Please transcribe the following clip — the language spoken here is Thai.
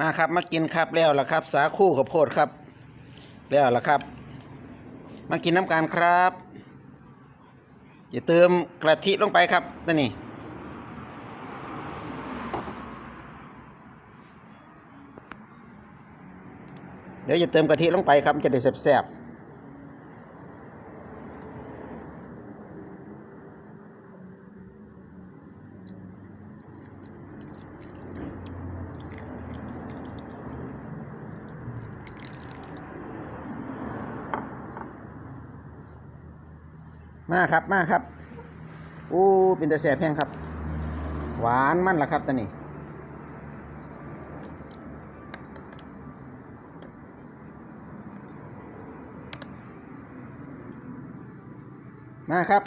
มาครับมากินครับแล้วล่ะครับ สาคูข้าวโพดครับ แล้วล่ะครับ มากินน้ำกันครับอย่าเติมกะทิลงไปครับนั่นนี่เดี๋ยวจะเติมกะทิลงไปครับจะได้แซ่บๆ มาครับมาครับอู้เป็นแต่แซ่บแห้งครับ หวานมันละครับตอนนี้มาครับ